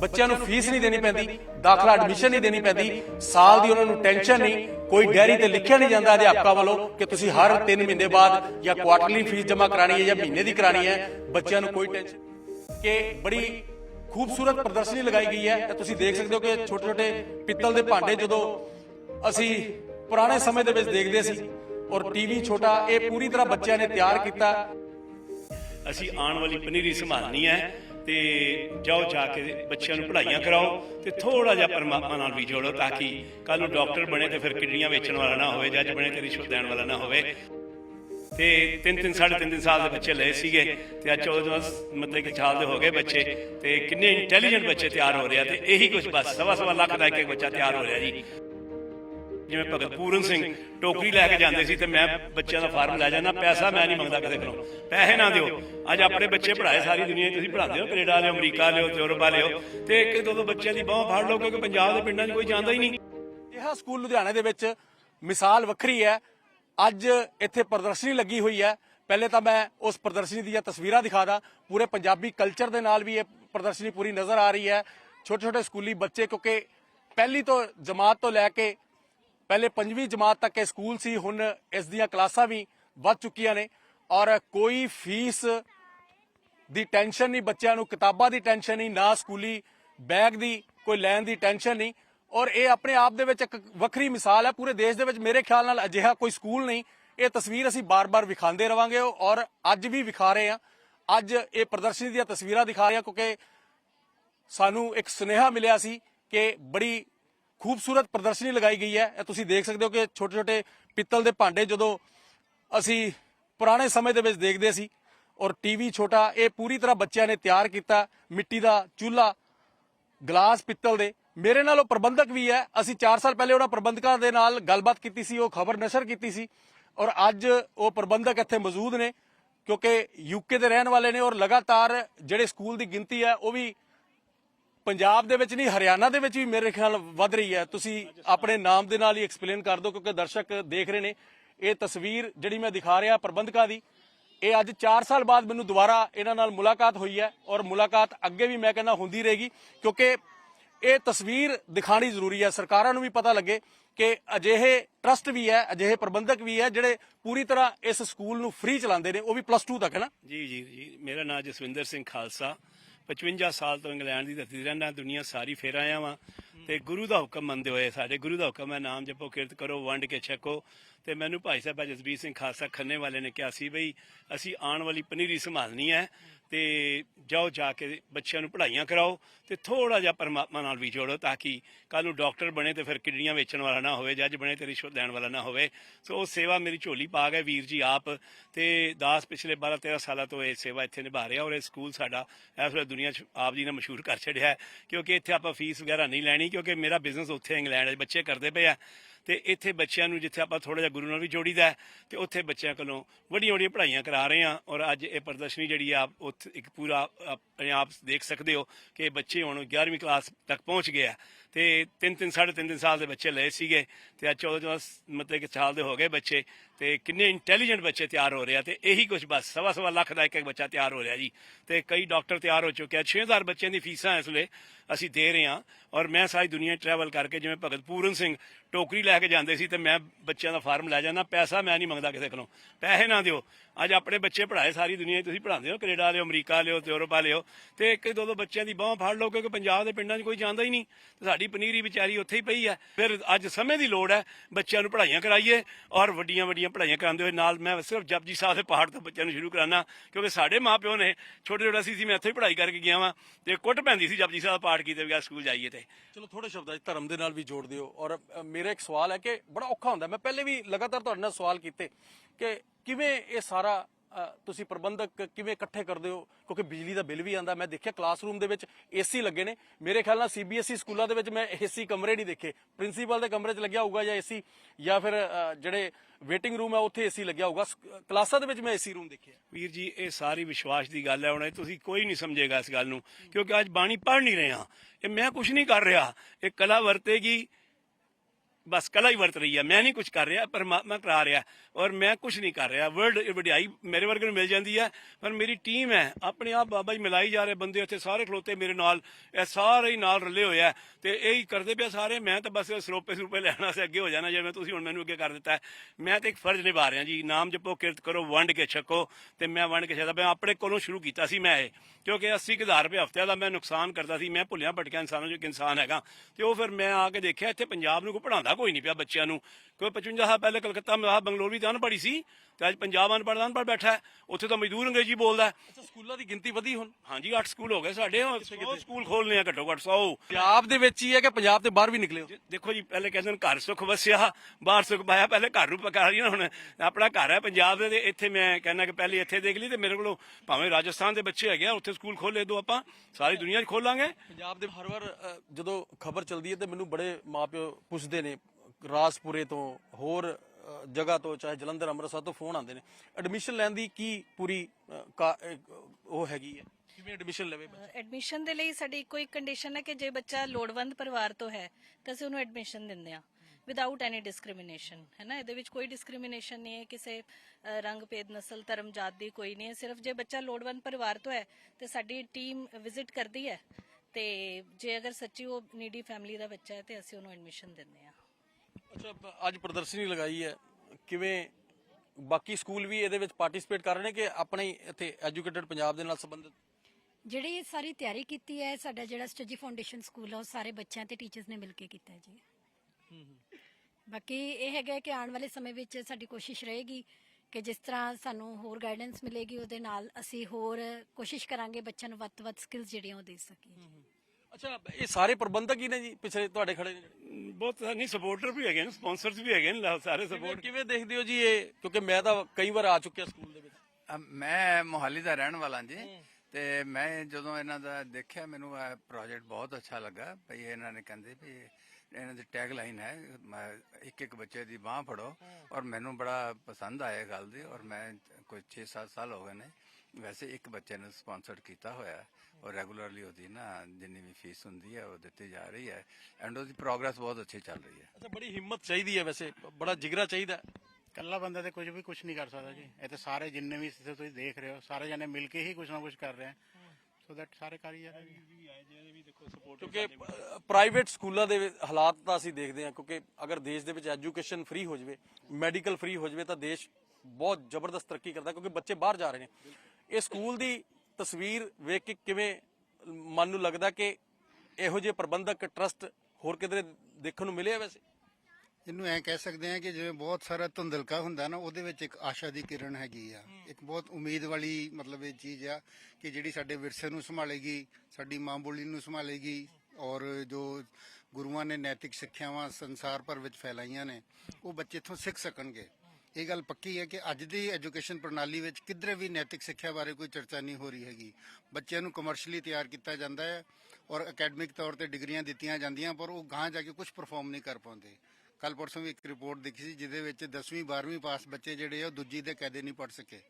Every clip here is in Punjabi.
ਬੱਚਿਆਂ ਨੂੰ ਫੀਸ ਨਹੀਂ ਦੇਣੀ ਪੈਂਦੀ, ਦਾਖਲਾ ਐਡਮਿਸ਼ਨ ਨਹੀਂ ਦੇਣੀ ਪੈਂਦੀ, ਸਾਲ ਦੀ ਉਹਨਾਂ ਨੂੰ ਟੈਨਸ਼ਨ ਨਹੀਂ, ਕੋਈ ਡੈਰੀ ਤੇ ਲਿਖਿਆ ਨਹੀਂ ਜਾਂਦਾ ਅਧਿਆਪਕਾਂ ਵੱਲੋਂ ਕਿ ਤੁਸੀਂ ਹਰ 3 ਮਹੀਨੇ ਬਾਅਦ ਜਾਂ ਕੁਆਟਰਲੀ ਫੀਸ ਜਮ੍ਹਾਂ ਕਰਾਣੀ ਹੈ ਜਾਂ ਮਹੀਨੇ ਦੀ ਕਰਾਣੀ ਹੈ, ਬੱਚਿਆਂ ਨੂੰ ਕੋਈ ਟੈਨਸ਼ਨ ਕਿ ਬੜੀ ਖੂਬਸੂਰਤ ਪ੍ਰਦਰਸ਼ਨੀ ਲਗਾਈ ਗਈ ਹੈ, ਤੇ ਤੁਸੀਂ ਦੇਖ ਸਕਦੇ ਹੋ ਕਿ ਛੋਟੇ ਛੋਟੇ ਪਿੱਤਲ ਦੇ ਭਾਂਡੇ ਜਦੋਂ ਅਸੀਂ ਪੁਰਾਣੇ ਸਮੇਂ ਦੇ ਵਿੱਚ ਦੇਖਦੇ ਸੀ ਔਰ ਟੀਵੀ ਛੋਟਾ, ਇਹ ਪੂਰੀ ਤਰ੍ਹਾਂ ਬੱਚਿਆਂ ਨੇ ਤਿਆਰ ਕੀਤਾ। ਅਸੀਂ ਆਉਣ ਵਾਲੀ ਪਨੀਰੀ ਸੰਭਾਲਣੀ ਹੈ। ਤੇ ਜਾਓ ਜਾ ਕੇ ਬੱਚਿਆਂ ਨੂੰ ਪੜ੍ਹਾਈਆਂ ਕਰਾਓ ਤੇ ਥੋੜਾ ਜਿਹਾ ਪਰਮਾਤਮਾ ਨਾਲ ਵੀ ਜੋੜੋ ਤਾਂ ਕਿ ਕੱਲ ਨੂੰ ਡਾਕਟਰ ਬਣੇ ਤੇ ਫਿਰ ਕਿਡਨੀਆਂ ਵੇਚਣ ਵਾਲਾ ਨਾ ਹੋਵੇ ਜੱਜ ਬਣੇ ਤੇ ਰਿਸ਼ਵਤ ਦੇਣ ਵਾਲਾ ਨਾ ਹੋਵੇ। ਤੇ ਤਿੰਨ ਤਿੰਨ, ਸਾਢੇ ਤਿੰਨ ਤਿੰਨ ਸਾਲ ਦੇ ਬੱਚੇ ਲਏ ਸੀਗੇ ਤੇ ਅੱਜ 14 ਮਤਲਬ ਕਿ ਸਾਲ ਦੇ ਹੋ ਗਏ ਬੱਚੇ ਤੇ ਕਿੰਨੇ ਇੰਟੈਲੀਜੈਂਟ ਬੱਚੇ ਤਿਆਰ ਹੋ ਰਹੇ ਆ ਤੇ ਇਹੀ ਕੁਝ ਬਸ, ਸਵਾ ਸਵਾ ਲੱਖ ਦਾ ਇੱਕ ਇੱਕ ਬੱਚਾ ਤਿਆਰ ਹੋ ਰਿਹਾ ਜੀ। ਜਿਵੇਂ ਭਗਤ ਪੂਰਨ ਸਿੰਘ ਟੋਕਰੀ ਲੈ ਕੇ ਜਾਂਦੇ ਸੀ ਤੇ ਮੈਂ ਬੱਚਿਆਂ ਦਾ ਫਾਰਮ ਲੈ ਜਾਂਦਾ, ਪੈਸਾ ਮੈਂ ਨਹੀਂ ਮੰਗਦਾ ਕਿਸੇ ਕੋਲੋਂ। ਪੈਸੇ ਨਾ ਦਿਓ। ਅੱਜ ਆਪਣੇ ਬੱਚੇ ਪੜ੍ਹਾਏ ਸਾਰੀ ਦੁਨੀਆ ਤੁਸੀਂ ਪੜ੍ਹਾਉਂਦੇ ਹੋ, ਕੈਨੇਡਾ ਲਿਓ ਅਮਰੀਕਾ ਲਿਓ ਯੂਰਪ ਲਿਓ ਤੇ ਇੱਕ ਦੋ ਦੋ ਬੱਚਿਆਂ ਦੀ ਬਾਹ ਫੜ ਲਓ, ਕਿਉਂਕਿ ਪੰਜਾਬ ਦੇ ਪਿੰਡਾਂ 'ਚ ਕੋਈ ਜਾਂਦਾ ਹੀ ਨਹੀਂ। ਇਹ ਸਕੂਲ ਲੁਧਿਆਣੇ ਦੇ ਵਿੱਚ ਮਿਸਾਲ ਵੱਖਰੀ ਹੈ। ਅੱਜ ਇੱਥੇ ਪ੍ਰਦਰਸ਼ਨੀ ਲੱਗੀ ਹੋਈ ਹੈ। ਪਹਿਲੇ ਤਾਂ ਮੈਂ ਉਸ ਪ੍ਰਦਰਸ਼ਨੀ ਦੀਆਂ ਤਸਵੀਰਾਂ ਦਿਖਾਦਾ। ਪੂਰੇ ਪੰਜਾਬੀ ਕਲਚਰ ਦੇ ਨਾਲ ਵੀ ਇਹ ਪ੍ਰਦਰਸ਼ਨੀ ਪੂਰੀ ਨਜ਼ਰ ਆ ਰਹੀ ਹੈ। ਛੋਟੇ ਛੋਟੇ ਸਕੂਲੀ ਬੱਚੇ, ਕਿਉਂਕਿ ਪਹਿਲੀ ਤੋਂ ਜਮਾਤ ਤੋਂ ਲੈ ਕੇ ਪਹਿਲੇ ਪੰਜਵੀਂ ਜਮਾਤ ਤੱਕ ਇਹ ਸਕੂਲ ਸੀ, ਹੁਣ ਇਸ ਦੀਆਂ ਕਲਾਸਾਂ ਵੀ ਵੱਧ ਚੁੱਕੀਆਂ ਨੇ ਔਰ ਕੋਈ ਫੀਸ ਦੀ ਟੈਨਸ਼ਨ ਨਹੀਂ, ਬੱਚਿਆਂ ਨੂੰ ਕਿਤਾਬਾਂ ਦੀ ਟੈਨਸ਼ਨ ਨਹੀਂ, ਨਾ ਸਕੂਲੀ ਬੈਗ ਦੀ, ਕੋਈ ਲੈਣ ਦੀ ਟੈਨਸ਼ਨ ਨਹੀਂ ਔਰ ਇਹ ਆਪਣੇ ਆਪ ਦੇ ਵਿੱਚ ਇੱਕ ਵੱਖਰੀ ਮਿਸਾਲ ਹੈ, ਪੂਰੇ ਦੇਸ਼ ਦੇ ਵਿੱਚ ਮੇਰੇ ਖਿਆਲ ਨਾਲ ਅਜਿਹਾ ਕੋਈ ਸਕੂਲ ਨਹੀਂ। ਇਹ ਤਸਵੀਰ ਅਸੀਂ ਬਾਰ-ਬਾਰ ਵਿਖਾਉਂਦੇ ਰਵਾਂਗੇ ਔਰ ਅੱਜ ਵੀ ਵਿਖਾ ਰਹੇ ਹਾਂ। ਅੱਜ ਇਹ ਪ੍ਰਦਰਸ਼ਨੀ ਦੀਆਂ ਤਸਵੀਰਾਂ ਦਿਖਾ ਰਹੇ ਹਾਂ ਕਿਉਂਕਿ ਸਾਨੂੰ ਇੱਕ ਸੁਨੇਹਾ ਮਿਲਿਆ ਸੀ ਕਿ ਬੜੀ ਖੂਬਸੂਰਤ ਪ੍ਰਦਰਸ਼ਨੀ ਲਗਾਈ ਗਈ ਹੈ। ਇਹ ਤੁਸੀਂ ਦੇਖ ਸਕਦੇ ਹੋ ਕਿ ਛੋਟੇ ਛੋਟੇ ਪਿੱਤਲ ਦੇ ਭਾਂਡੇ ਜਦੋਂ ਅਸੀਂ ਪੁਰਾਣੇ ਸਮੇਂ ਦੇ ਵਿੱਚ ਦੇਖਦੇ ਸੀ ਔਰ ਟੀਵੀ ਛੋਟਾ, ਇਹ ਪੂਰੀ ਤਰ੍ਹਾਂ ਬੱਚਿਆਂ ਨੇ ਤਿਆਰ ਕੀਤਾ, ਮਿੱਟੀ ਦਾ ਚੁੱਲ੍ਹਾ, ਗਲਾਸ ਪਿੱਤਲ ਦੇ। ਮੇਰੇ ਨਾਲ ਉਹ ਪ੍ਰਬੰਧਕ ਵੀ ਹੈ। ਅਸੀਂ 4 ਸਾਲ ਪਹਿਲੇ ਉਹਨਾਂ ਪ੍ਰਬੰਧਕਾਂ ਦੇ ਨਾਲ ਗੱਲਬਾਤ ਕੀਤੀ ਸੀ, ਉਹ ਖਬਰ ਨਸ਼ਰ ਕੀਤੀ ਸੀ ਔਰ ਅੱਜ ਉਹ ਪ੍ਰਬੰਧਕ ਇੱਥੇ ਮੌਜੂਦ ਨੇ ਕਿਉਂਕਿ ਯੂਕੇ ਦੇ ਰਹਿਣ ਵਾਲੇ ਨੇ ਔਰ ਲਗਾਤਾਰ ਜਿਹੜੇ ਸਕੂਲ ਦੀ ਗਿਣਤੀ ਹੈ, ਉਹ ਵੀ ਪੰਜਾਬ ਦੇ ਵਿੱਚ ਨਹੀਂ, ਹਰਿਆਣਾ ਦੇ ਵਿੱਚ ਵੀ ਮੇਰੇ ਖਿਆਲ ਵੱਧ ਰਹੀ ਹੈ। ਤੁਸੀਂ ਆਪਣੇ ਨਾਮ ਦੇ ਨਾਲ ਹੀ ਐਕਸਪਲੇਨ ਕਰ ਦਿਓ, ਕਿਉਂਕਿ ਦਰਸ਼ਕ ਦੇਖ ਰਹੇ ਨੇ। ਇਹ ਤਸਵੀਰ ਜਿਹੜੀ ਮੈਂ ਦਿਖਾ ਰਿਹਾ ਪ੍ਰਬੰਧਕਾਂ ਦੀ, ਇਹ ਅੱਜ 4 ਸਾਲ ਬਾਅਦ ਮੈਨੂੰ ਦੁਬਾਰਾ ਇਹਨਾਂ ਨਾਲ ਮੁਲਾਕਾਤ ਹੋਈ ਹੈ ਔਰ ਮੁਲਾਕਾਤ ਅੱਗੇ ਵੀ ਮੈਂ ਕਹਿੰਦਾ ਹੁੰਦੀ ਰਹੇਗੀ, ਕਿਉਂਕਿ ਇਹ ਤਸਵੀਰ ਦਿਖਾਣੀ ਜ਼ਰੂਰੀ ਹੈ। ਸਰਕਾਰਾਂ ਨੂੰ ਵੀ ਪਤਾ ਲੱਗੇ ਕਿ ਅਜਿਹੇ ਟਰਸਟ ਵੀ ਹੈ, ਅਜਿਹੇ ਪ੍ਰਬੰਧਕ ਵੀ ਹੈ, ਜਿਹੜੇ ਪੂਰੀ ਤਰ੍ਹਾਂ ਇਸ ਸਕੂਲ ਨੂੰ ਫ੍ਰੀ ਚਲਾਉਂਦੇ ਨੇ, ਉਹ ਵੀ ਪਲੱਸ 2 ਤੱਕ ਹੈ ਨਾ? ਜੀ ਜੀ ਜੀ। ਮੇਰਾ ਨਾਮ ਜਸਵਿੰਦਰ ਸਿੰਘ ਖਾਲਸਾ। 55 ਸਾਲ ਤੋਂ ਇੰਗਲੈਂਡ ਦੀ ਧਰਤੀ ਤੇ ਰਹਿਣਾ ਦੁਨੀਆ ਸਾਰੀ ਫੇਰ ਆਇਆ ਵਾਂ। ਤੇ ਗੁਰੂ ਦਾ ਹੁਕਮ ਮੰਨਦੇ ਹੋਏ ਸਾਡੇ ਗੁਰੂ ਦਾ ਹੁਕਮ ਹੈ, ਨਾਮ ਜਪੋ, ਕਿਰਤ ਕਰੋ, ਵੰਡ ਕੇ ਛਕੋ। ਤੇ ਮੈਨੂੰ ਭਾਈ ਸਾਹਿਬ ਜਸਬੀਰ ਸਿੰਘ ਖਾਲਸਾ ਖੰਨੇ ਵਾਲੇ ਨੇ ਕਿਹਾ ਸੀ, ਬਈ, ਅਸੀਂ ਆਉਣ ਵਾਲੀ ਪਨੀਰੀ ਸੰਭਾਲਣੀ ਹੈ। ਤੇ ਜਾਓ ਜਾ ਕੇ ਬੱਚਿਆਂ ਨੂੰ ਪੜ੍ਹਾਈਆਂ ਕਰਾਓ ਤੇ ਥੋੜਾ ਜਿਹਾ ਪਰਮਾਤਮਾ ਨਾਲ ਵੀ ਜੋੜੋ ਤਾਂ ਕਿ ਕੱਲ ਨੂੰ ਡਾਕਟਰ ਬਣੇ ਤੇ ਫਿਰ ਕਿਡਨੀਆਂ ਵੇਚਣ ਵਾਲਾ ਨਾ ਹੋਵੇ, ਜੱਜ ਬਣੇ ਤੇ ਰਿਸ਼ਵਤ ਲੈਣ ਵਾਲਾ ਨਾ ਹੋਵੇ। ਸੋ ਉਹ ਸੇਵਾ ਮੇਰੀ ਝੋਲੀ ਪਾ ਗਏ ਵੀਰ ਜੀ ਆਪ ਤੇ ਦਾਸ ਪਿਛਲੇ 12 13 ਸਾਲਾਂ ਤੋਂ ਇਹ ਸੇਵਾ ਇੱਥੇ ਨਿਭਾ ਰਿਹਾ ਔਰ ਇਹ ਸਕੂਲ ਸਾਡਾ ਇਸ ਵੇਲੇ ਦੁਨੀਆ 'ਚ ਆਪ ਜੀ ਨੇ ਮਸ਼ਹੂਰ ਕਰ ਛੱਡਿਆ ਕਿਉਂਕਿ ਇੱਥੇ ਆਪਾਂ ਫੀਸ ਵਗੈਰਾ ਨਹੀਂ ਲੈਣੀ ਕਿਉਂਕਿ ਮੇਰਾ ਬਿਜ਼ਨਸ ਉੱਥੇ ਇੰਗਲੈਂਡ 'ਚ ਬੱਚੇ ਕਰਦੇ ਪਏ ਆ। ਤੇ ਇੱਥੇ ਬੱਚਿਆਂ ਨੂੰ ਜਿੱਥੇ ਆਪਾਂ ਥੋੜਾ ਜਿਹਾ ਗੁਰੂ ਨਾਲ ਵੀ ਜੋੜੀਦਾ ਹੈ, ਤੇ ਉੱਥੇ ਬੱਚਿਆਂ ਕੋਲੋਂ ਵੱਡੀਆਂ ਵੱਡੀਆਂ ਪੜ੍ਹਾਈਆਂ ਕਰਾ ਰਹੇ ਹਾਂ ਔਰ ਅੱਜ ਇਹ ਪ੍ਰਦਰਸ਼ਨੀ ਜਿਹੜੀ ਆ ਉੱਥੇ ਇੱਕ ਪੂਰਾ ਆਪਣੇ ਆਪ ਦੇਖ ਸਕਦੇ ਹੋ ਕਿ ਬੱਚੇ ਹੁਣ 11ਵੀਂ ਕਲਾਸ ਤੱਕ ਪਹੁੰਚ ਗਏ ਆ। ਤੇ ਤਿੰਨ ਤਿੰਨ ਸਾਢੇ ਤਿੰਨ ਤਿੰਨ ਸਾਲ ਦੇ ਬੱਚੇ ਲਏ ਸੀਗੇ ਤੇ ਅੱਜ 14 ਮਤਲਬ ਕਿ ਸਾਲ ਦੇ ਹੋ ਗਏ ਬੱਚੇ ਤੇ ਕਿੰਨੇ ਇੰਟੈਲੀਜੈਂਟ ਬੱਚੇ ਤਿਆਰ ਹੋ ਰਹੇ ਆ ਤੇ ਇਹੀ ਕੁਝ ਬਸ, ਸਵਾ ਸਵਾ ਲੱਖ ਦਾ ਇੱਕ ਇੱਕ ਬੱਚਾ ਤਿਆਰ ਹੋ ਰਿਹਾ ਜੀ। ਤੇ ਕਈ ਡਾਕਟਰ ਤਿਆਰ ਹੋ ਚੁੱਕੇ ਆ 6000 ਬੱਚਿਆਂ ਦੀ ਫੀਸਾਂ ਇਸ ਵੇਲੇ ਅਸੀਂ ਦੇ ਰਹੇ ਹਾਂ ਔਰ ਮੈਂ ਸਾਰੀ ਦੁਨੀਆ ਟਰੈਵਲ ਕਰਕੇ ਜਿਵੇਂ ਭਗਤ ਪੂਰਨ ਸਿੰਘ ਟੋਕਰੀ ਲੈ ਕੇ ਜਾਂਦੇ ਸੀ ਤੇ ਮੈਂ ਬੱਚਿਆਂ ਦਾ ਫਾਰਮ ਲੈ ਜਾਂਦਾ, ਪੈਸਾ ਮੈਂ ਨਹੀਂ ਮੰਗਦਾ ਕਿਸੇ ਕੋਲੋਂ, ਪੈਸੇ ਨਾ ਦਿਓ। ਅੱਜ ਆਪਣੇ ਬੱਚੇ ਪੜ੍ਹਾਏ ਸਾਰੀ ਦੁਨੀਆ 'ਚ ਤੁਸੀਂ ਪੜ੍ਹਾਉਂਦੇ ਹੋ ਕੈਨੇਡਾ ਲਿਓ ਅਮਰੀਕਾ ਲਿਓ ਤੇ ਯੂਰਪ ਲਿਓ ਤੇ ਇੱਕ ਦੋ ਦੋ ਬੱਚਿਆਂ ਦੀ ਬਾਹ ਫੜ ਲਓ ਕਿਉਂਕਿ ਪੰਜਾਬ ਦੇ ਪਿੰਡਾਂ 'ਚ ਕੋਈ ਜਾਂਦਾ ਹੀ ਨਹੀਂ। ਤੇ ਸਾਡੀ ਪਨੀਰੀ ਵਿਚਾਰੀ ਉੱਥੇ ਹੀ ਪਈ ਹੈ ਫਿਰ ਅੱਜ ਸਮੇਂ ਦੀ ਲੋੜ ਹੈ, ਬੱਚਿਆਂ ਨੂੰ ਪੜ੍ਹਾਈਆਂ ਕਰਾਈਏ ਔਰ ਵੱਡੀਆਂ ਵੱਡੀਆਂ ਪੜ੍ਹਾਈਆਂ ਕਰਾਉਂਦੇ ਹੋਏ ਨਾਲ ਮੈਂ ਸਿਰਫ ਜਪਜੀ ਸਾਹਿਬ ਦੇ ਪਹਾੜ ਤੋਂ ਬੱਚਿਆਂ ਨੂੰ ਸ਼ੁਰੂ ਕਰਾਉਣਾ ਕਿਉਂਕਿ ਸਾਡੇ ਮਾਪਿਓ ਨੇ ਛੋਟੇ ਛੋਟਾ ਸੀ ਸੀ ਮੈਂ ਇੱਥੇ ਹੀ ਪੜ੍ਹਾਈ ਕਰਕੇ ਗਿਆ ਵਾਂ ਤੇ ਕੁੱਟ ਪੈਂਦੀ ਸੀ ਜਪਜੀ ਸਾਹਿਬ ਦਾ ਪਾਠ ਕੀਤੇ ਬਗੈਰ ਸਕੂਲ ਜਾਈਏ ਤੇ। ਚਲੋ ਥੋੜੇ ਸ਼ਬਦਾਂ 'ਚ ਧਰਮ ਦੇ ਨਾਲ ਵੀ ਜੋੜ ਦਿਓ ਔਰ ਮੇਰਾ ਇੱਕ ਸਵਾਲ ਹੈ ਕਿ ਬੜਾ ਔਖਾ ਹੁੰਦਾ। ਮੈਂ ਪਹਿਲੇ ਵੀ ਲਗਾਤਾਰ ਤੁਹਾਡੇ ਨਾਲ ਸਵਾਲ ਕੀਤੇ ਕਿ ਕਿਵੇਂ ਇਹ ਸਾਰਾ ਤੁਸੀਂ ਪ੍ਰਬੰਧਕ ਕਿਵੇਂ ਇਕੱਠੇ ਕਰਦੇ ਹੋ? ਕਿਉਂਕਿ ਬਿਜਲੀ ਦਾ ਬਿੱਲ ਵੀ ਆਂਦਾ, ਮੈਂ ਦੇਖਿਆ ਕਲਾਸਰੂਮ ਦੇ ਵਿੱਚ ਏਸੀ ਲੱਗੇ ਨੇ। ਮੇਰੇ ਖਿਆਲ ਨਾਲ ਸੀਬੀਐਸਈ ਸਕੂਲਾਂ ਦੇ ਵਿੱਚ ਮੈਂ ਏਸੀ ਕਮਰੇ ਨਹੀਂ ਦੇਖੇ। ਪ੍ਰਿੰਸੀਪਲ ਦੇ ਕਮਰੇ 'ਚ ਲੱਗਿਆ ਹੋਊਗਾ ਜਾਂ ਏਸੀ ਜਾਂ ਫਿਰ ਜਿਹੜੇ ਵੇਟਿੰਗ ਰੂਮ ਹੈ ਉੱਥੇ ਏਸੀ ਲੱਗਿਆ ਹੋਊਗਾ। ਕਲਾਸਾਂ ਦੇ ਵਿੱਚ ਮੈਂ ਏਸੀ ਰੂਮ ਦੇਖਿਆ। ਵੀਰ ਜੀ, ਇਹ ਸਾਰੀ ਵਿਸ਼ਵਾਸ ਦੀ ਗੱਲ ਹੈ। ਹੁਣ ਤੁਸੀਂ ਕੋਈ ਨਹੀਂ ਸਮਝੇਗਾ ਇਸ ਗੱਲ ਨੂੰ। ਕਿਉਂਕਿ ਅੱਜ ਬਾਣੀ ਪੜ੍ਹ ਨਹੀਂ ਰਹੇ ਹਾਂ। ਇਹ ਮੈਂ ਕੁਝ ਨਹੀਂ ਕਰ ਰਿਹਾ। ਇਹ ਕਲਾ ਵਰਤੇਗੀ। ਬਸ ਕਲਾ ਹੀ ਵਰਤ ਰਹੀ ਹੈ ਮੈਂ ਨਹੀਂ ਕੁਝ ਕਰ ਰਿਹਾ, ਪਰਮਾਤਮਾ ਕਰਾ ਰਿਹਾ ਔਰ ਮੈਂ ਕੁਝ ਨਹੀਂ ਕਰ ਰਿਹਾ। ਵਰਲਡ ਵਡਿਆਈ ਮੇਰੇ ਵਰਗੇ ਨੂੰ ਮਿਲ ਜਾਂਦੀ ਹੈ ਪਰ ਮੇਰੀ ਟੀਮ ਹੈ। ਆਪਣੇ ਆਪ ਬਾਬਾ ਜੀ ਮਿਲਾਈ ਜਾ ਰਹੇ ਬੰਦੇ ਉੱਥੇ ਸਾਰੇ ਖਲੋਤੇ ਮੇਰੇ ਨਾਲ, ਇਹ ਸਾਰੇ ਹੀ ਨਾਲ ਰਲੇ ਹੋਏ ਆ ਤੇ ਇਹ ਹੀ ਕਰਦੇ ਪਿਆ ਸਾਰੇ, ਮੈਂ ਤਾਂ ਬਸ ਸਰੋਪੇ ਸਰੂਪੇ ਲੈਣਾ ਸੀ ਅੱਗੇ ਹੋ ਜਾਣਾ, ਜਿਵੇਂ ਤੁਸੀਂ ਹੁਣ ਮੈਨੂੰ ਅੱਗੇ ਕਰ ਦਿੱਤਾ ਮੈਂ ਤਾਂ ਇੱਕ ਫਰਜ਼ ਨਿਭਾ ਰਿਹਾ ਜੀ, ਨਾਮ ਜਪੋ, ਕਿਰਤ ਕਰੋ, ਵੰਡ ਕੇ ਛਕੋ ਤੇ ਮੈਂ ਵੰਡ ਕੇ ਛਕਦਾ। ਮੈਂ ਆਪਣੇ ਕੋਲੋਂ ਸ਼ੁਰੂ ਕੀਤਾ ਸੀ ਮੈਂ ਇਹ, ਕਿਉਂਕਿ 80000 ਰੁਪਏ ਹਫ਼ਤੇ ਦਾ ਮੈਂ ਨੁਕਸਾਨ ਕਰਦਾ ਸੀ। ਮੈਂ ਭੁੱਲਿਆ ਭਟਕਿਆ ਇਨਸਾਨਾਂ ਚੋਂ ਇੱਕ ਇਨਸਾਨ ਹੈਗਾ ਤੇ ਉਹ ਫਿਰ ਮੈਂ ਆ ਕੇ ਦੇਖਿਆ, ਇੱਥੇ ਪੰਜਾਬ ਨੂੰ ਕੋਈ ਪੜਾਉਂਦਾ ਕੋਈ ਨਹੀਂ ਪਿਆ ਬੱਚਿਆਂ ਨੂੰ। ਕਿਉਂਕਿ 55 ਸਾਲ ਪਹਿਲੇ ਕਲਕੱਤਾ ਮੈਂ ਬੰਗਲੌਰ ਵੀ ਤਾਂ ਅਨਪੜ੍ਹੀ ਸੀ। ਤੇ ਅੱਜ ਪੰਜਾਬ ਅਨਪੜ੍ਹ ਦਾ ਅਨਪੜ੍ਹ ਬੈਠਾ ਹੈ ਉੱਥੇ ਤਾਂ ਮਜ਼ਦੂਰ ਅੰਗਰੇਜ਼ੀ ਬੋਲਦਾ ਹੈ। ਅੱਛਾ ਸਕੂਲਾਂ ਦੀ ਗਿਣਤੀ ਵਧੀ ਹੁਣ? ਹਾਂਜੀ 8 ਸਕੂਲ ਹੋ ਗਏ ਸਾਡੇ 100 ਸਕੂਲ ਖੋਲਨੇ ਆ ਘੱਟੋ ਘੱਟ 100 ਪੰਜਾਬ ਦੇ ਵਿੱਚ ਹੀ ਹੈ ਕਿ ਪੰਜਾਬ ਦੇ ਬਾਹਰ ਵੀ ਨਿਕਲੇ ਹੋ? ਦੇਖੋ ਜੀ ਪਹਿਲੇ ਕਹਿੰਦੇ ਨੇ ਘਰ ਸੁੱਖ ਵਸਿਆ ਬਾਹਰ ਸੁੱਖ ਪਾਇਆ ਪਹਿਲੇ ਘਰ ਨੂੰ ਪਕਾ ਰਹੀ ਹੁਣ। ਆਪਣਾ ਘਰ ਹੈ ਪੰਜਾਬ ਦੇ ਤੇ ਇੱਥੇ ਮੈਂ ਕਹਿੰਦਾ ਕਿ ਪਹਿਲੇ ਇੱਥੇ ਦੇਖ ਲਈ ਤੇ ਮੇਰੇ ਕੋਲੋਂ ਭਾਵੇਂ ਰਾਜਸਥਾਨ ਦੇ ਬੱਚੇ ਹੈਗੇ ਆ ਉੱਥੇ ਸਕੂਲ ਖੋਲੇ ਦੋ ਆਪਾਂ ਸਾਰੀ ਦੁਨੀਆ 'ਚ ਖੋਲਾਂਗੇ। ਪੰਜਾਬ ਦੇ ਹਰ ਵਾਰ ਅ, ਜਦੋਂ ਖਬਰ ਚੱਲਦੀ ਹੈ ਤੇ ਮੈਨੂੰ ਬੜੇ ਮਾਪਿਓ ਪੁੱਛਦੇ ਨੇ ਰਾਜਪੁਰੇ ਤੋਂ ਹੋਰ ਜਗ੍ਹਾ ਤੋਂ, ਚਾਹੇ ਜਲੰਧਰ, ਅੰਮ੍ਰਿਤਸਰ ਤੋਂ ਫੋਨ ਆਉਂਦੇ ਨੇ। ਐਡਮਿਸ਼ਨ ਲੈਣ ਦੀ ਕੀ ਪੂਰੀ ਉਹ ਹੈਗੀ ਹੈ? ਕਿਵੇਂ ਐਡਮਿਸ਼ਨ ਲਵੇ ਬੱਚਾ? ਐਡਮਿਸ਼ਨ ਦੇ ਲਈ ਸਾਡੀ ਇੱਕੋ ਇੱਕ ਕੰਡੀਸ਼ਨ ਹੈ ਕਿ ਜੇ ਬੱਚਾ ਲੋੜਵੰਦ ਪਰਿਵਾਰ ਤੋਂ ਹੈ, ਤਾਂ ਅਸੀਂ ਉਹਨੂੰ ਐਡਮਿਸ਼ਨ ਦਿੰਦੇ ਆ ਵਿਦਆਊਟ ਐਨੀ ਡਿਸਕ੍ਰਿਮੀਨੇਸ਼ਨ ਹੈ ਨਾ? ਇਹਦੇ ਵਿੱਚ ਕੋਈ ਡਿਸਕ੍ਰਿਮੀਨੇਸ਼ਨ ਨਹੀਂ ਹੈ, ਕਿਸੇ ਰੰਗ ਭੇਦ, ਨਸਲ, ਧਰਮ, ਜਾਤ ਦੀ ਕੋਈ ਨਹੀਂ ਹੈ। ਸਿਰਫ ਜੇ ਬੱਚਾ ਲੋੜਵੰਦ ਪਰਿਵਾਰ ਤੋਂ ਹੈ, ਤੇ ਸਾਡੀ ਟੀਮ ਵਿਜ਼ਿਟ ਕਰਦੀ ਹੈ, ਤੇ ਜੇ ਅਗਰ ਸੱਚੀ ਉਹ ਨੀਡੀ ਫੈਮਿਲੀ ਦਾ ਬੱਚਾ ਹੈ, ਤੇ ਅਸੀਂ ਉਹਨੂੰ ਐਡਮਿਸ਼ਨ ਦਿੰਦੇ ਆ ਅੱਛਾ ਅੱਜ ਪ੍ਰਦਰਸ਼ਨੀ ਲਗਾਈ ਹੈ। ਕਿਵੇਂ ਬਾਕੀ ਸਕੂਲ ਵੀ ਇਹਦੇ ਵਿੱਚ ਪਾਰਟਿਸਿਪੇਟ ਕਰ ਰਹੇ ਨੇ ਕਿ ਆਪਣੇ ਹੀ ਇੱਥੇ ਐਜੂਕੇਟਡ ਪੰਜਾਬ ਦੇ ਨਾਲ ਸੰਬੰਧਿਤ? ਜਿਹੜੀ ਸਾਰੀ ਤਿਆਰੀ ਕੀਤੀ ਹੈ ਸਾਡਾ ਜਿਹੜਾ ਸਟੱਡੀ ਫਾਊਂਡੇਸ਼ਨ ਸਕੂਲ ਆ ਉਹ ਸਾਰੇ ਬੱਚਿਆਂ ਤੇ ਟੀਚਰਸ ਨੇ ਮਿਲ ਕੇ ਕੀਤਾ ਹੈ ਜੀ। ਬਾਕੀ ਇਹ ਹੈਗਾ ਕਿ ਆਉਣ ਵਾਲੇ ਸਮੇਂ ਵਿੱਚ ਸਾਡੀ ਕੋਸ਼ਿਸ਼ ਰਹੇਗੀ ਕਿ ਜਿਸ ਤਰ੍ਹਾਂ ਸਾਨੂੰ ਹੋਰ ਗਾਈਡੈਂਸ ਮਿਲੇਗੀ ਉਹਦੇ ਨਾਲ ਅਸੀਂ ਹੋਰ ਕੋਸ਼ਿਸ਼ ਕਰਾਂਗੇ ਬੱਚਿਆਂ ਨੂੰ ਵੱਧ ਤੋਂ ਵੱਧ ਸਕਿੱਲਸ ਜਿਹੜੀਆਂ ਉਹ ਦੇ ਸਕੀਏ ਅੱਛਾ ਇਹ ਸਾਰੇ ਪ੍ਰਬੰਧਕ ਹੀ ਨੇ ਜੀ ਪਿਛਲੇ ਤੁਹਾਡੇ ਖੜੇ ਨੇ ਜਿਹੜੇ? ਬਹੁਤ ਨਹੀਂ ਸਪੋਰਟਰ ਵੀ ਹੈਗੇ ਨੇ ਸਪਾਂਸਰਸ ਵੀ ਹੈਗੇ ਨੇ ਸਾਰੇ ਸਪੋਰਟ ਕਿਵੇਂ ਦੇਖਦੇ ਹੋ ਜੀ ਇਹ? ਕਿਉਂਕਿ ਮੈਂ ਤਾਂ ਕਈ ਵਾਰ ਆ ਚੁੱਕਿਆ ਸਕੂਲ ਦੇ ਵਿੱਚ। ਮੈਂ ਮੋਹਾਲੀ ਦਾ ਰਹਿਣ ਵਾਲਾ ਜੀ ਤੇ ਮੈਂ ਜਦੋਂ ਇਹਨਾਂ ਦਾ ਦੇਖਿਆ ਮੈਨੂੰ ਇਹ ਪ੍ਰੋਜੈਕਟ ਬਹੁਤ ਅੱਛਾ ਲੱਗਾ। ਭਈ ਇਹਨਾਂ ਨੇ ਕਹਿੰਦੇ ਵੀ ਇਹਨਾਂ ਦੀ ਟੈਗ ਲਾਈਨ ਹੈ ਮ- ਇੱਕ ਇੱਕ ਬੱਚੇ ਦੀ ਬਾਹ ਫੜੋ। ਔਰ ਮੈਨੂੰ ਬੜਾ ਪਸੰਦ ਆਇਆ ਗੱਲ ਦੀ ਔਰ ਮੈਂ ਕੋਈ 6-7 ਸਾਲ ਹੋ ਗਏ ਨੇ ਵੈਸੇ ਇੱਕ ਬੱਚੇ ਨੂੰ ਸਪਾਂਸਰਡ ਕੀਤਾ ਹੋਇਆ। ਹੈ ਔਰ ਰੈਗੂਲਰਲੀ ਉਹਦੀ ਨਾ ਜਿੰਨੀ ਵੀ ਫੀਸ ਹੁੰਦੀ ਹੈ ਉਹ ਦਿੱਤੀ ਜਾ ਰਹੀ ਹੈ ਐਂਡ ਉਹਦੀ ਪ੍ਰੋਗਰੈਸ ਬਹੁਤ ਅੱਛੀ ਚੱਲ ਰਹੀ ਹੈ ਅੱਛਾ ਬੜੀ ਹਿੰਮਤ ਚਾਹੀਦੀ ਹੈ ਵੈਸੇ ਬੜਾ ਜਿਗਰਾ ਚਾਹੀਦਾ ਕੱਲਾ ਬੰਦਾ ਤੇ ਕੁਝ ਵੀ ਕੁਝ ਨਹੀਂ ਕਰ ਸਕਦਾ ਜੀ ਇਹ ਤੇ ਸਾਰੇ ਜਿੰਨੇ ਵੀ ਤੁਸੀਂ ਦੇਖ ਰਹੇ ਹੋ ਸਾਰੇ ਜਣੇ ਮਿਲ ਕੇ ਹੀ ਕੁਝ ਨਾ ਕੁਝ ਕਰ ਰਹੇ ਹਨ ਸੋ ਦੈਟ ਸਾਰੇ ਕਰੀ ਜਾ ਰਹੇ ਕਿਉਂਕਿ ਪ੍ਰਾਈਵੇਟ ਸਕੂਲਾਂ ਦੇ ਹਾਲਾਤ ਤਾਂ ਅਸੀਂ ਦੇਖਦੇ ਹਾਂ ਕਿਉਂਕਿ ਅਗਰ ਦੇਸ਼ ਦੇ ਵਿੱਚ ਐਜੂਕੇਸ਼ਨ ਫ੍ਰੀ ਹੋ ਜਾਵੇ ਮੈਡੀਕਲ ਫ੍ਰੀ ਹੋ ਜਾਵੇ ਤਾਂ ਦੇਸ਼ ਬਹੁਤ ਜ਼ਬਰਦਸਤ ਤਰੱਕੀ ਕਰਦਾ ਕਿਉਂਕਿ ਬੱਚੇ ਬਾਹਰ ਜਾ ਰਹੇ ਨੇ। ਇਹ ਸਕੂਲ ਦੀ ਤਸਵੀਰ ਵੇਖ ਕੇ ਕਿਵੇਂ ਮਨ ਨੂੰ ਲੱਗਦਾ ਕਿ ਇਹੋ ਜਿਹੇ ਪ੍ਰਬੰਧਕ ਟਰਸਟ ਹੋਰ ਕਿਧਰੇ ਦੇਖਣ ਨੂੰ ਮਿਲੇ ਆ ਵੈਸੇ? ਇਹਨੂੰ ਐ ਕਹਿ ਸਕਦੇ ਆ ਕਿ ਜਿਵੇਂ ਬਹੁਤ ਸਾਰਾ ਧੁੰਦਲਕਾ ਹੁੰਦਾ ਨਾ ਉਹਦੇ ਵਿੱਚ ਇੱਕ ਆਸ਼ਾ ਦੀ ਕਿਰਨ ਹੈਗੀ ਆ। ਇੱਕ ਬਹੁਤ ਉਮੀਦ ਵਾਲੀ ਮਤਲਬ ਇਹ ਚੀਜ਼ ਆ ਕਿ ਜਿਹੜੀ ਸਾਡੇ ਵਿਰਸੇ ਨੂੰ ਸੰਭਾਲੇਗੀ ਸਾਡੀ ਮਾਂ ਬੋਲੀ ਨੂੰ ਸੰਭਾਲੇਗੀ ਔਰ ਜੋ ਗੁਰੂਆਂ ਨੇ ਨੈਤਿਕ ਸਿੱਖਿਆਵਾਂ ਸੰਸਾਰ ਭਰ ਵਿੱਚ ਫੈਲਾਈਆਂ ਨੇ ਉਹ ਬੱਚੇ ਇੱਥੋਂ ਸਿੱਖ ਸਕਣਗੇ। ਇਹ ਗੱਲ ਪੱਕੀ ਹੈ ਕਿ ਅੱਜ ਦੀ ਐਜੂਕੇਸ਼ਨ ਪ੍ਰਣਾਲੀ ਵਿੱਚ ਕਿਧਰੇ ਵੀ ਨੈਤਿਕ ਸਿੱਖਿਆ ਬਾਰੇ ਕੋਈ ਚਰਚਾ ਨਹੀਂ ਹੋ ਰਹੀ ਹੈਗੀ। ਬੱਚਿਆਂ ਨੂੰ ਕਮਰਸ਼ੀਅਲੀ ਤਿਆਰ ਕੀਤਾ ਜਾਂਦਾ ਹੈ ਔਰ ਅਕੈਡਮਿਕ ਤੌਰ ਤੇ ਡਿਗਰੀਆਂ ਦਿੱਤੀਆਂ ਜਾਂਦੀਆਂ, ਪਰ ਉਹ ਗਾਂ ਜਾ ਕੇ ਕੁਝ ਪਰਫਾਰਮ ਨਹੀਂ ਕਰ ਪਾਉਂਦੇ। ਕੱਲ ਪਰਸੋਂ ਵੀ ਇੱਕ ਰਿਪੋਰਟ ਦੇਖੀ ਸੀ ਜਿਹਦੇ ਵਿੱਚ 10ਵੀਂ 12ਵੀਂ ਪਾਸ ਬੱਚੇ ਜਿਹੜੇ ਆ, ਉਹ ਦੂਜੀ ਦੇ ਕਾਇਦੇ ਨਹੀਂ ਪੜ ਸਕੇ।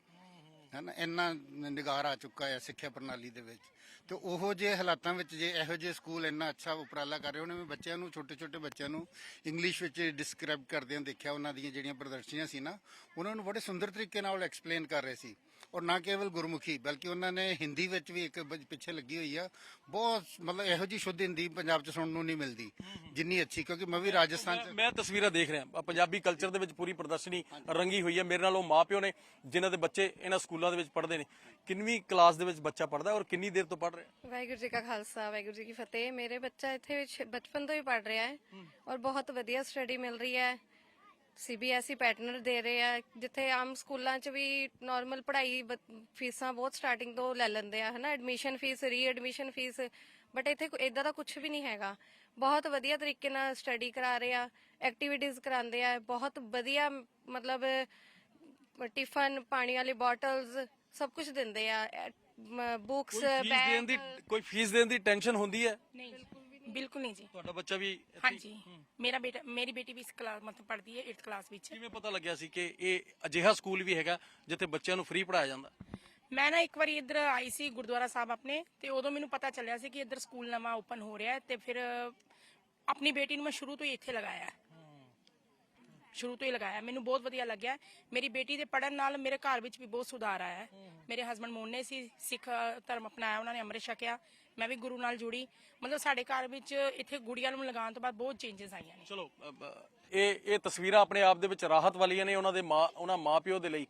ਹਨਾ, ਇੰਨਾ ਨਿਗਾਰ ਆ ਚੁੱਕਾ ਹੈ ਸਿੱਖਿਆ ਪ੍ਰਣਾਲੀ ਦੇ ਵਿੱਚ। ਤੇ ਉਹੋ ਜਿਹੇ ਹਾਲਾਤਾਂ ਵਿੱਚ ਜੇ ਇਹੋ ਜਿਹੇ ਸਕੂਲ ਇੰਨਾ ਅੱਛਾ ਉਪਰਾਲਾ ਕਰ ਰਹੇ ਉਹਨੇ ਵੀ ਬੱਚਿਆਂ ਨੂੰ ਛੋਟੇ ਛੋਟੇ ਬੱਚਿਆਂ ਨੂੰ ਇੰਗਲਿਸ਼ ਵਿੱਚ ਡਿਸਕ੍ਰਾਈਬ ਕਰਦਿਆਂ ਦੇਖਿਆ ਉਹਨਾਂ ਦੀਆਂ ਜਿਹੜੀਆਂ ਪ੍ਰਦਰਸ਼ਨੀਆਂ ਸੀ ਨਾ ਉਹਨਾਂ ਨੂੰ ਬੜੇ ਸੁੰਦਰ ਤਰੀਕੇ ਨਾਲ ਐਕਸਪਲੇਨ ਕਰ ਰਹੇ ਸੀ। ਔਰ ਨਾ ਕੇਵਲ ਗੁਰਮੁਖੀ ਬਲਕਿ ਉਹਨਾਂ ਨੇ ਹਿੰਦੀ ਵਿੱਚ ਵੀ ਇੱਕ ਪਿੱਛੇ ਲੱਗੀ ਹੋਈ ਆ। ਬਹੁਤ ਮਤਲਬ ਇਹੋ ਜਿਹੀ ਸ਼ੁੱਧ ਹਿੰਦੀ ਪੰਜਾਬ 'ਚ ਸੁਣਨ ਨੂੰ ਨਹੀਂ ਮਿਲਦੀ ਜਿੰਨੀ ਅੱਛੀ ਕਿਉਂਕਿ ਮੈਂ ਵੀ ਰਾਜਸਥਾਨ 'ਚ ਮੈਂ- ਮੈਂ ਤਸਵੀਰਾਂ ਦੇਖ ਰਿਹਾ। ਪੰਜਾਬੀ ਕਲਚਰ ਦੇ ਵਿੱਚ ਪੂਰੀ ਪ੍ਰਦਰਸ਼ਨੀ ਰੰਗੀ ਹੋਈ ਹੈ ਮੇਰੇ ਨਾਲ ਉਹ ਮਾਪਿਓ ਨੇ ਜਿਨ੍ਹਾਂ ਦੇ ਬੱਚੇ ਇਹਨਾਂ ਸਕੂਲਾਂ ਦੇ ਵਿੱਚ ਪੜ੍ਹਦੇ ਨੇ। ਕਿੰਨਵੀਂ ਕਲਾਸ ਦੇ ਵਿੱਚ ਬੱਚਾ ਪੜ੍ਹਦਾ ਔਰ ਕਿੰਨੀ ਦੇਰ ਤੋਂ ਪੜ੍ਹ ਰਿਹਾ? ਵਾਹਿਗੁਰੂ ਜੀ ਕਾ ਖਾਲਸਾ ਵਾਹਿਗੁਰੂ ਜੀ ਕੀ ਫਤਿਹ। ਮੇਰੇ ਬੱਚਾ ਇੱਥੇ ਵਿੱਚ ਬਚਪਨ ਤੋਂ ਹੀ ਪੜ ਰਿਹਾ ਹੈ ਔਰ ਬਹੁਤ ਵਧੀਆ ਸਟੱਡੀ ਮਿਲ ਰਹੀ ਹੈ। ਸੀਬੀਐਸਈ ਪੈਟਰਨ ਦੇ ਰਹੇ ਆ ਜਿੱਥੇ ਆਮ ਸਕੂਲਾਂ 'ਚ ਵੀ ਨਾਰਮਲ ਪੜ੍ਹਾਈ ਬ- ਫੀਸਾਂ ਬਹੁਤ ਸਟਾਰਟਿੰਗ ਤੋਂ ਲੈ ਲੈਂਦੇ ਆ ਹਨਾ? Admission fees re admission fees but ਇੱਥੇ ਇਦਾਂ ਦਾ ਕੁਝ ਵੀ ਨਹੀਂ ਹੈਗਾ। ਬਹੁਤ ਵਧੀਆ ਤਰੀਕੇ ਨਾਲ ਸਟੱਡੀ ਕਰਾ ਰਹੇ ਆ ਐਕਟੀਵਿਟੀਜ਼ ਕਰਾਉਂਦੇ ਆ। ਬਹੁਤ ਵਧੀਆ ਮਤਲਬ ਟਿਫਨ ਪਾਣੀ ਵਾਲੀ ਬੋਟਲਸ ਸਭ ਕੁਝ ਦਿੰਦੇ ਆ ਬੁੱਕਸ ਕੋਈ ਫੀਸ ਦੇਣ ਦੀ ਕੋਈ ਫੀਸ ਦੇਣ ਦੀ ਟੈਨਸ਼ਨ ਹੁੰਦੀ ਹੈ? ਨਹੀਂ ਬਿਲਕੁਲ ਨਹੀਂ ਜੀ। ਤੁਹਾਡਾ ਬੱਚਾ ਵੀ ਇੱਥੇ- ਹਾਂਜੀ। ਮੇਰਾ ਬੇਟਾ ਮੇਰੀ ਬੇਟੀ ਵੀ ਇਸ ਕਲਾਸ ਮਤਲਬ ਪੜ੍ਹਦੀ ਹੈ 8th ਕਲਾਸ ਵਿੱਚ। ਕਿਵੇਂ ਪਤਾ ਲੱਗਿਆ ਸੀ ਕਿ ਇਹ ਅਜਿਹਾ ਸਕੂਲ ਵੀ ਹੈਗਾ ਜਿੱਥੇ ਬੱਚਿਆਂ ਨੂੰ ਫ੍ਰੀ ਪੜਾਇਆ ਜਾਂਦਾ? ਮੈਂ ਨਾ ਇੱਕ ਵਾਰੀ ਇੱਧਰ ਆਈ ਸੀ ਗੁਰਦੁਆਰਾ ਸਾਹਿਬ ਆਪਣੇ ਤੇ ਉਦੋਂ ਮੈਨੂੰ ਪਤਾ ਚੱਲਿਆ ਸੀ ਕਿ ਇੱਧਰ ਸਕੂਲ ਨਵਾਂ ਓਪਨ ਹੋ ਰਿਹਾ ਹੈ ਤੇ ਫਿਰ ਆਪਣੀ ਬੇਟੀ ਨੂੰ ਮੈਂ ਸ਼ੁਰੂ ਤੋਂ ਹੀ ਇੱਥੇ ਲਗਾਇਆ ਹੈ। ਸ਼ੁਰੂ ਤੋਂ ਹੀ ਲਗਾਇਆ। ਮੈਨੂੰ ਬਹੁਤ ਵਧੀਆ ਲੱਗਿਆ। ਮੇਰੀ ਬੇਟੀ ਦੇ ਪੜਨ ਨਾਲ ਮੇਰੇ ਘਰ ਵਿੱਚ ਵੀ ਬਹੁਤ ਸੁਧਾਰ ਆਇਆ ਹੈ। ਮੇਰੇ ਹਸਬੰਡ ਮੋਨੇ ਸੀ ਸਿੱਖ ਧਰਮ ਅਪਣਾਇਆ ਉਹਨਾਂ ਨੇ ਅੰਮ੍ਰਿਤ ਛਕਿਆ। ਮੈਂ ਵੀ ਗੁਰੂ ਨਾਲ ਜੁੜੀ। ਮਤਲਬ ਸਾਡੇ ਘਰ ਵਿੱਚ ਇੱਥੇ ਗੁੜੀਆਂ ਨੂੰ ਲਗਾਉਣ ਤੋਂ ਬਾਅਦ ਬਹੁਤ ਚੇਂਜਸ ਆਈਆਂ ਨੇ। ਚਲੋ ਇਹ ਇਹ ਤਸਵੀਰਾਂ ਆਪਣੇ ਆਪ ਦੇ ਵਿੱਚ ਰਾਹਤ ਵਾਲੀਆਂ ਨੇ ਉਹਨਾਂ ਦੇ ਮਾਂ ਉਹਨਾਂ ਮਾਪਿਓ ਦੇ ਲਈ।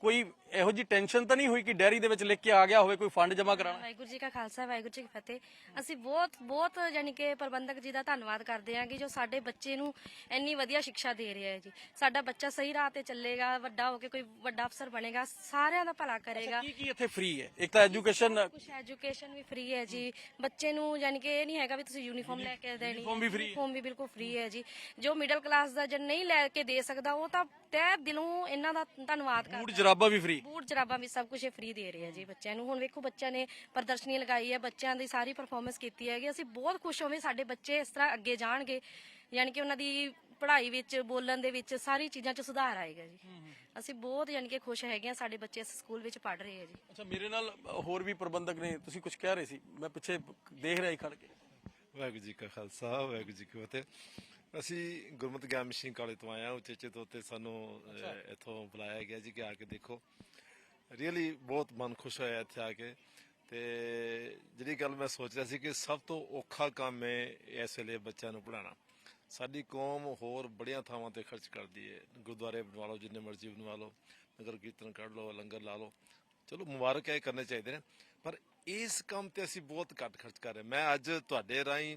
ਕੋਈ ਇਹੋ ਜੀ ਟੈਨਸ਼ਨ ਤਾਂ ਨਹੀਂ ਹੋਈ ਕਿ ਡੈਰੀ ਦੇ ਵਿੱਚ ਲਿਖ ਕੇ ਆ ਗਿਆ ਹੋਵੇ ਕੋਈ ਫੰਡ ਜਮ੍ਹਾਂ ਕਰਾਉਣਾ? ਵਾਹਿਗੁਰੂ ਜੀ ਕਾ ਖਾਲਸਾ ਵਾਹਿਗੁਰੂ ਜੀ ਕੀ ਫਤਿਹ। ਅਸੀਂ ਬਹੁਤ ਬਹੁਤ ਯਾਨੀ ਕਿ ਪ੍ਰਬੰਧਕ ਜੀ ਦਾ ਧੰਨਵਾਦ ਕਰਦੇ ਹਾਂ ਕਿ ਜੋ ਸਾਡੇ ਬੱਚੇ ਨੂੰ ਇੰਨੀ ਵਧੀਆ ਸਿੱਖਿਆ ਦੇ ਰਿਹਾ ਹੈ ਜੀ। ਸਾਡਾ ਬੱਚਾ ਸਹੀ ਰਾਹ ਤੇ ਚੱਲੇਗਾ ਵੱਡਾ ਹੋ ਕੇ ਕੋਈ ਵੱਡਾ ਅਫਸਰ ਬਣੇਗਾ ਸਾਰਿਆਂ ਦਾ ਭਲਾ ਕਰੇਗਾ। ਕੀ ਕੀ ਇੱਥੇ ਫ੍ਰੀ ਹੈ? ਇੱਕ ਤਾਂ ਐਜੂਕੇਸ਼ਨ ਕੁਝ ਐਜੂਕੇਸ਼ਨ ਵੀ ਫ੍ਰੀ ਹੈ ਜੀ। ਬੱਚੇ ਨੂੰ ਯਾਨੀ ਕਿ ਇਹ ਨਹੀਂ ਹੈਗਾ ਵੀ ਤੁਸੀਂ ਯੂਨੀਫਾਰਮ ਲੈ ਕੇ ਦੇਣੀ ਵੀ। ਯੂਨੀਫਾਰਮ ਵੀ ਬਿਲਕੁਲ ਫ੍ਰੀ ਹੈ ਜੀ। ਜੋ ਮਿਡਲ ਕਲਾਸ ਦਾ ਜਨ ਨਹੀਂ ਲੈ ਕੇ ਦੇ ਸਕਦਾ ਉਹ ਤਾਂ ਤਹਿ ਦਿਲੋਂ ਇਹਨਾਂ ਦਾ ਧੰਨਵਾਦ ਬੂਟ ਕਰਦਾ ਜਰਾਬਾਂ ਵੀ ਫ੍ਰੀ ਬੂਟ ਜਰਾਬਾਂ ਵੀ ਸਭ ਕੁਝ ਫ੍ਰੀ ਦੇ ਰਹੇ ਆ ਜੀ ਬੱਚਿਆਂ ਨੂੰ। ਹੁਣ ਵੇਖੋ ਬੱਚਿਆਂ ਨੇ ਪ੍ਰਦਰਸ਼ਨੀ ਲਗਾਈ ਹੈ ਬੱਚਿਆਂ ਦੀ ਸਾਰੀ ਪਰਫਾਰਮੈਂਸ ਕੀਤੀ ਹੈਗੀ। ਅਸੀਂ ਬਹੁਤ ਖੁਸ਼ ਹੋਵੇਂ ਸਾਡੇ ਬੱਚੇ ਇਸ ਤਰ੍ਹਾਂ ਅੱਗੇ ਜਾਣਗੇ। ਯਾਨੀ ਕਿ ਉਹਨਾਂ ਦੀ ਪੜ੍ਹਾਈ ਵਿੱਚ ਬੋਲਣ ਦੇ ਵਿੱਚ ਸਾਰੀ ਚੀਜ਼ਾਂ 'ਚ ਸੁਧਾਰ ਆਏਗਾ ਜੀ। ਅਸੀਂ ਬਹੁਤ ਯਾਨੀ ਕਿ ਖੁਸ਼ ਹੈਗੇ ਆ ਸਾਡੇ ਬੱਚੇ ਇਸ ਸਕੂਲ ਵਿੱਚ ਪੜ੍ਹ ਰਹੇ ਆ ਜੀ। ਅੱਛਾ ਮੇਰੇ ਨਾਲ ਹੋਰ ਵੀ ਪ੍ਰਬੰਧਕ ਨੇ ਤੁਸੀਂ ਕੁਝ ਕਹਿ ਰਹੇ ਸੀ? ਮੈਂ ਪਿੱਛੇ ਦੇਖ ਰਿਹਾ ਸੀ ਖੜ ਕੇ। ਵਾਹਿਗੁਰੂ ਜੀ ਕਾ ਖਾਲਸਾ ਵਾਹਿਗੁਰੂ ਜੀ ਕੀ ਫਤਿਹ। ਅਸੀਂ ਗੁਰਮਤਿ ਗਿਆਨ ਮਿਸ਼ਨ ਕਾਲਜ ਤੋਂ ਹਾਂ ਉਚੇਚੇ ਤੌਰ ਤੇ ਸਾਨੂੰ ਇੱਥੋਂ ਬੁਲਾਇਆ ਗਿਆ ਜੀ ਕਿ ਆ ਕੇ ਦੇਖੋ। ਰੀਅਲੀ ਬਹੁਤ ਮਨ ਖੁਸ਼ ਹੋਇਆ ਇੱਥੇ ਆ ਕੇ। ਤੇ ਜਿਹੜੀ ਗੱਲ ਮੈਂ ਸੋਚ ਰਿਹਾ ਸੀ ਕਿ ਸਭ ਤੋਂ ਔਖਾ ਕੰਮ ਹੈ ਇਸ ਵੇਲੇ ਬੱਚਿਆਂ ਨੂੰ ਪੜਾਉਣਾ ਸਾਡੀ ਕੌਮ ਹੋਰ ਬੜੀਆਂ ਥਾਵਾਂ ਤੇ ਖਰਚ ਕਰਦੀ ਹੈ। ਗੁਰਦੁਆਰੇ ਬਣਵਾ ਲਓ ਜਿੰਨੇ ਮਰਜ਼ੀ ਬਣਵਾ ਲਓ ਨਗਰ ਕੀਰਤਨ ਕੱਢ ਲਓ ਲੰਗਰ ਲਾ ਲਓ। ਚਲੋ ਮੁਬਾਰਕ ਹੈ ਕਰਨੇ ਚਾਹੀਦੇ ਨੇ। ਪਰ ਇਸ ਕੰਮ ਤੇ ਅਸੀਂ ਬਹੁਤ ਘੱਟ ਖਰਚ ਕਰ ਰਹੇ ਮੈਂ ਅੱਜ ਤੁਹਾਡੇ ਰਾਹੀਂ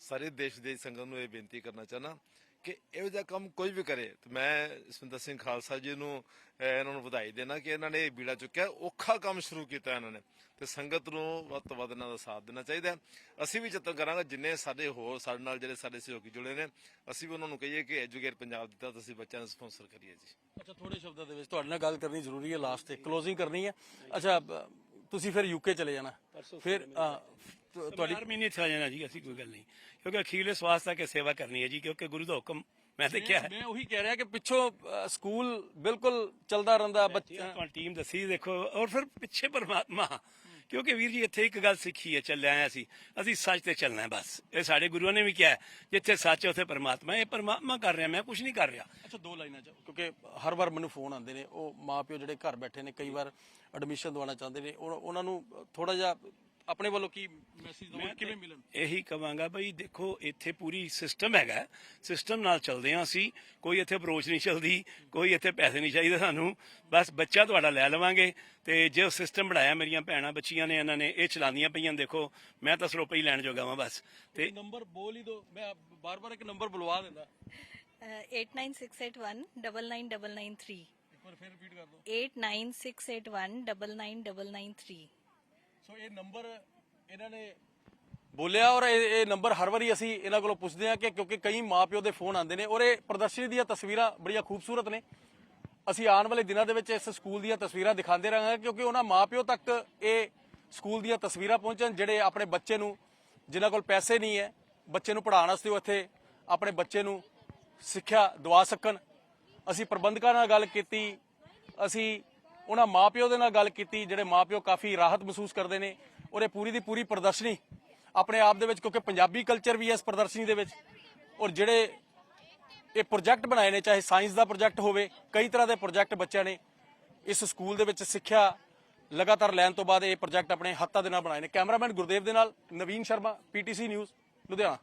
ਸਾਰੇ ਦੇਸ਼ ਦੇ ਸੰਗਤ ਨੂੰ ਇਹ ਬੇਨਤੀ ਕਰਨਾ ਚਾਹਨਾ ਕਿ ਇਹੋ ਜਿਹਾ ਕੰਮ ਕੋਈ ਵੀ ਕਰੇ। ਤੇ ਮੈਂ ਸੁੰਦਰ ਸਿੰਘ ਖਾਲਸਾ ਜੀ ਨੂੰ ਇਹਨਾਂ ਨੂੰ ਵਧਾਈ ਦੇਣਾ ਕਿ ਇਹਨਾਂ ਨੇ ਇਹ ਬੀੜਾ ਚੁੱਕਿਆ, ਔਖਾ ਕੰਮ ਸ਼ੁਰੂ ਕੀਤਾ ਇਹਨਾਂ ਨੇ। ਤੇ ਸੰਗਤ ਨੂੰ ਵੱਧ ਤੋਂ ਵੱਧ ਇਹਨਾਂ ਦਾ ਸਾਥ ਦੇਣਾ ਚਾਹੀਦਾ। ਅਸੀਂ ਵੀ ਯਤਨ ਕਰਾਂਗੇ, ਜਿੰਨੇ ਸਾਡੇ ਹੋਰ, ਸਾਡੇ ਨਾਲ ਜਿਹੜੇ ਸਾਡੇ ਸਹਿਯੋਗੀ ਜੁੜੇ ਨੇ, ਅਸੀਂ ਵੀ ਉਹਨਾਂ ਨੂੰ ਕਹੀਏ ਕਿ ਐਜੂਕੇਟ ਪੰਜਾਬ ਦਿੱਤਾ ਤੁਸੀਂ ਬੱਚਿਆਂ ਨੂੰ ਸਪਾਂਸਰ ਕਰੀਏ ਜੀ। ਅੱਛਾ ਥੋੜੇ ਸ਼ਬਦਾਂ ਦੇ ਵਿੱਚ ਤੁਹਾਡੇ ਨਾਲ ਗੱਲ ਕਰਨੀ ਜ਼ਰੂਰੀ ਹੈ, ਲਾਸਟ ਤੇ ਕਲੋਜ਼ਿੰਗ ਕਰਨੀ ਹੈ। ਅੱਛਾ ਤੁਸੀਂ ਫਿਰ ਯੂਕੇ ਚਲੇ ਜਾਣਾ। ਫਿਰ ਤੁ- ਤੁਹਾਡੀ ਹਰ ਮਹੀਨੇ ਆ ਜਾਣਾ ਜੀ ਅਸੀਂ ਕੋਈ ਗੱਲ ਨਹੀਂ। ਕਿਉਂਕਿ ਅਖੀਰਲੇ ਸਵਾਸ ਤੱਕ ਸੇਵਾ ਕਰਨੀ ਹੈ ਜੀ ਕਿਉਂਕਿ ਗੁਰੂ ਦਾ ਹੁਕਮ ਮੈਂ ਦੇਖਿਆ। ਹੈ ਮੈਂ ਉਹੀ ਕਹਿ ਰਿਹਾ ਕਿ ਪਿੱਛੋਂ ਸਕੂਲ ਬਿਲਕੁਲ ਚੱਲਦਾ ਰਹਿੰਦਾ ਬੱਚਾ ਟੀਮ ਦੱਸੀ ਦੇਖੋ ਔਰ ਫਿਰ ਪਿੱਛੇ ਪਰਮਾਤਮਾ ਕਿਉਂਕਿ ਵੀਰ ਜੀ, ਇੱਥੇ ਇੱਕ ਗੱਲ ਸਿੱਖੀ ਹੈ ਚੱਲਿਆ ਆਇਆ ਸੀ ਅਸੀਂ। ਸੱਚ ਤੇ ਚੱਲਣਾ ਹੈ ਬਸ। ਇਹ ਸਾਡੇ ਗੁਰੂਆਂ ਨੇ ਵੀ ਕਿਹਾ ਜਿੱਥੇ ਸੱਚ ਹੈ, ਉੱਥੇ ਪਰਮਾਤਮਾ ਇਹ ਪਰਮਾਤਮਾ ਕਰ ਰਿਹਾ, ਮੈਂ ਕੁਝ ਨਹੀਂ ਕਰ ਰਿਹਾ। ਅੱਛਾ, ਦੋ ਲਾਈਨਾਂ ਚ, ਕਿਉਂਕਿ ਹਰ ਵਾਰ ਮੈਨੂੰ ਫੋਨ ਆਉਂਦੇ ਨੇ, ਉਹ ਮਾਪਿਓ ਜਿਹੜੇ ਘਰ ਬੈਠੇ ਨੇ, ਕਈ ਵਾਰ ਐਡਮਿਸ਼ਨ ਦਵਾਉਣਾ ਚਾਹੁੰਦੇ ਨੇ ਉਹਨਾਂ ਨੂੰ ਥੋੜਾ ਜਿਹਾ ਆਪਣੇ ਵੱਲੋਂ ਕੀ ਮੈਸੇਜ ਦਵਾਂ ਕਿਵੇਂ ਮਿਲਣ? ਇਹੀ ਕਵਾਂਗਾ ਬਈ ਦੇਖੋ ਇੱਥੇ ਪੂਰੀ ਸਿਸਟਮ ਹੈਗਾ ਸਿਸਟਮ ਨਾਲ ਚੱਲਦੇ ਆਂ ਅਸੀਂ। ਕੋਈ ਇੱਥੇ ਅਪਰੋਚ ਨਹੀਂ ਚੱਲਦੀ ਕੋਈ ਇੱਥੇ ਪੈਸੇ ਨਹੀਂ ਚਾਹੀਦੇ ਸਾਨੂੰ। ਬਸ ਬੱਚਾ ਤੁਹਾਡਾ ਲੈ ਲਵਾਂਗੇ ਤੇ ਜੇ ਸਿਸਟਮ ਬਣਾਇਆ ਮੇਰੀਆਂ ਭੈਣਾਂ ਬੱਚੀਆਂ ਨੇ ਇਹਨਾਂ ਨੇ ਇਹ ਚਲਾਉਂਦੀਆਂ ਪਈਆਂ ਦੇਖੋ ਮੈਂ ਤਾਂ ਸਰੋਪਾ ਹੀ ਲੈਣ ਜੋਗਾ ਵਾਂ ਬਸ। ਤੇ ਨੰਬਰ ਬੋਲ ਹੀ ਦੋ। ਮੈਂ ਬਾਰ-ਬਾਰ ਇੱਕ ਨੰਬਰ ਬੁਲਵਾ ਦਿੰਦਾ। 89681999993 ਇੱਕ ਵਾਰ ਫਿਰ ਰਿਪੀਟ ਕਰ ਦਿਓ 89681999993 ਸੋ ਇਹ ਨੰਬਰ ਇਹਨਾਂ ਨੇ ਬੋਲਿਆ ਔਰ ਇਹ ਇਹ ਨੰਬਰ ਹਰ ਵਾਰੀ ਅਸੀਂ ਇਹਨਾਂ ਕੋਲੋਂ ਪੁੱਛਦੇ ਹਾਂ ਕਿ ਕਿਉਂਕਿ ਕਈ ਮਾਪਿਓ ਦੇ ਫੋਨ ਆਉਂਦੇ ਨੇ ਔਰ ਇਹ ਪ੍ਰਦਰਸ਼ਨੀ ਦੀਆਂ ਤਸਵੀਰਾਂ ਬੜੀਆਂ ਖੂਬਸੂਰਤ ਨੇ। ਅਸੀਂ ਆਉਣ ਵਾਲੇ ਦਿਨਾਂ ਦੇ ਵਿੱਚ ਇਸ ਸਕੂਲ ਦੀਆਂ ਤਸਵੀਰਾਂ ਦਿਖਾਉਂਦੇ ਰਹਾਂਗੇ ਕਿਉਂਕਿ ਉਹਨਾਂ ਮਾਪਿਓ ਤੱਕ ਇਹ ਸਕੂਲ ਦੀਆਂ ਤਸਵੀਰਾਂ ਪਹੁੰਚਣ ਜਿਹੜੇ ਆਪਣੇ ਬੱਚੇ ਨੂੰ, ਜਿਨ੍ਹਾਂ ਕੋਲ ਪੈਸੇ ਨਹੀਂ ਹੈ, ਬੱਚੇ ਨੂੰ ਪੜ੍ਹਾਉਣ ਵਾਸਤੇ ਉਹ ਇੱਥੇ ਆਪਣੇ ਬੱਚੇ ਨੂੰ ਸਿੱਖਿਆ ਦਵਾ ਸਕਣ। ਅਸੀਂ ਪ੍ਰਬੰਧਕਾਂ ਨਾਲ ਗੱਲ ਕੀਤੀ, ਅਸੀਂ ਉਹਨਾਂ ਮਾਪਿਓ ਦੇ ਨਾਲ ਗੱਲ ਕੀਤੀ, ਜਿਹੜੇ ਮਾਪਿਓ ਕਾਫੀ ਰਾਹਤ ਮਹਿਸੂਸ ਕਰਦੇ ਨੇ, ਔਰ ਇਹ ਪੂਰੀ ਦੀ ਪੂਰੀ ਪ੍ਰਦਰਸ਼ਨੀ ਆਪਣੇ ਆਪ ਦੇ ਵਿੱਚ, ਕਿਉਂਕਿ ਪੰਜਾਬੀ ਕਲਚਰ ਵੀ ਹੈ ਇਸ ਪ੍ਰਦਰਸ਼ਨੀ ਦੇ ਵਿੱਚ, ਔਰ ਜਿਹੜੇ ਇਹ ਪ੍ਰੋਜੈਕਟ ਬਣਾਏ ਨੇ, ਚਾਹੇ ਸਾਇੰਸ ਦਾ ਪ੍ਰੋਜੈਕਟ ਹੋਵੇ, ਕਈ ਤਰ੍ਹਾਂ ਦੇ ਪ੍ਰੋਜੈਕਟ ਬੱਚਿਆਂ ਨੇ ਇਸ ਸਕੂਲ ਦੇ ਵਿੱਚ ਸਿੱਖਿਆ ਲਗਾਤਾਰ ਲੈਣ ਤੋਂ ਬਾਅਦ ਇਹ ਪ੍ਰੋਜੈਕਟ ਆਪਣੇ ਹੱਥਾਂ ਦੇ ਨਾਲ ਬਣਾਏ ਨੇ। ਕੈਮਰਾਮੈਨ ਗੁਰਦੇਵ ਦੇ ਨਾਲ, ਨਵੀਨ ਸ਼ਰਮਾ ਪੀਟੀਸੀ ਨਿਊਜ਼ ਲੁਧਿਆਣਾ।